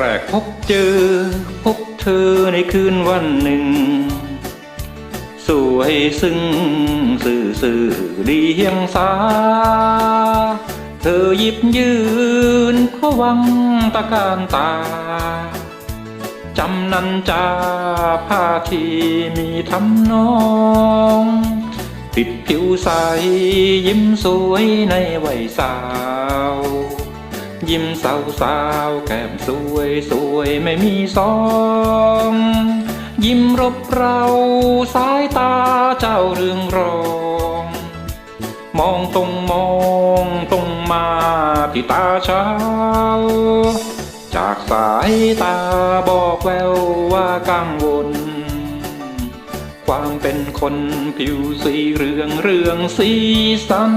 แรกพบเจอ พบเธอในคืนวันหนึ่ง สวยซึ่งสื่อสื่อดีเฮียงสา เธอหยิบยืนพวังตะการตา จำนันจาผ้าที่มีทำนองติดผิวใสยิ้มสวยในวัยสาว ยิ้มสาวสาวแก้มสวยสวยไม่มีสอง ยิ้มรบเราสายตาเจ้าเรืองรอง มองตรงมองตรงมาที่ตาเช้า จากสายตาบอกแววว่ากังวล ความเป็นคนผิวสีเรืองเรืองสีสัน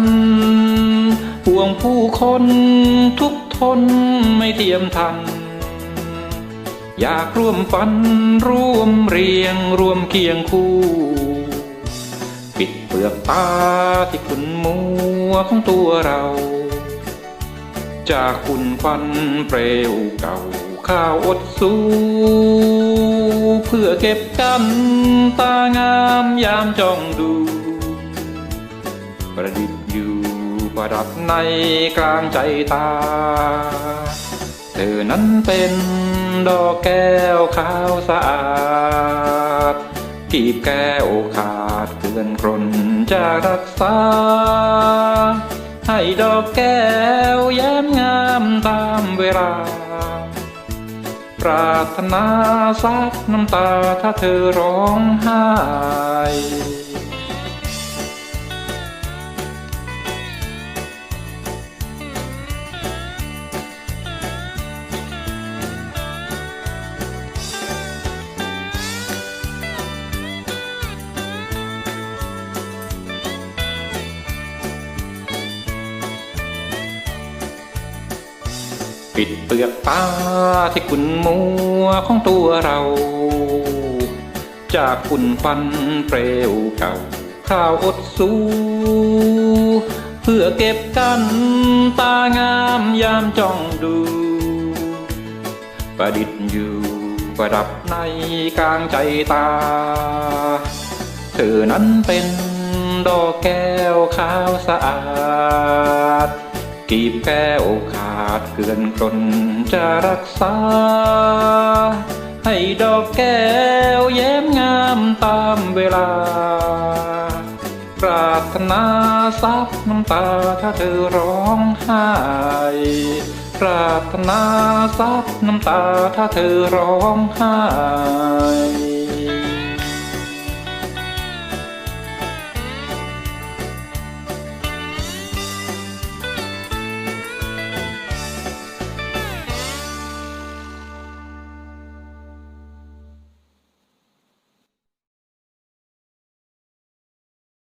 ห่วงผู้คนทุก ทนไม่เทียมทัน อยากร่วมฝันร่วมเรียงร่วมเคียงคู่ ปิดเปลือกตาที่ขุนมัวของตัวเรา จากคุณควันเปลวเก่าข้าวอดสู้เพื่อเก็บกันตางามยามจ้องดู ประดิษ ประดับในกลางใจตา เธอนั้นเป็นดอกแก้วขาวสะอาดกีบแก้วขาดเกลื่อนกรนจะรักษา ให้ดอกแก้วแย้มงามตามเวลา ปรารถนาซับน้ำตาถ้าเธอร้องไห้ ปิดเปลือกตาที่ขุ่นมัวของตัวเรา จากฝุ่นควันเปลวเก่าข้าวอดสู้เพื่อเก็บกันตางามยามจ้องดู ประดิษฐ์อยู่ประดับในกลางใจตา เธอนั้นเป็นดอกแก้วขาวสะอาด กีบแก้วขาดเกลื่อนกลนจะรักษา ให้ดอกแก้วแย้มงามตามเวลา ปรารถนาซับน้ำตาถ้าเธอร้องไห้ปรารถนาซับน้ำตาถ้าเธอร้องไห้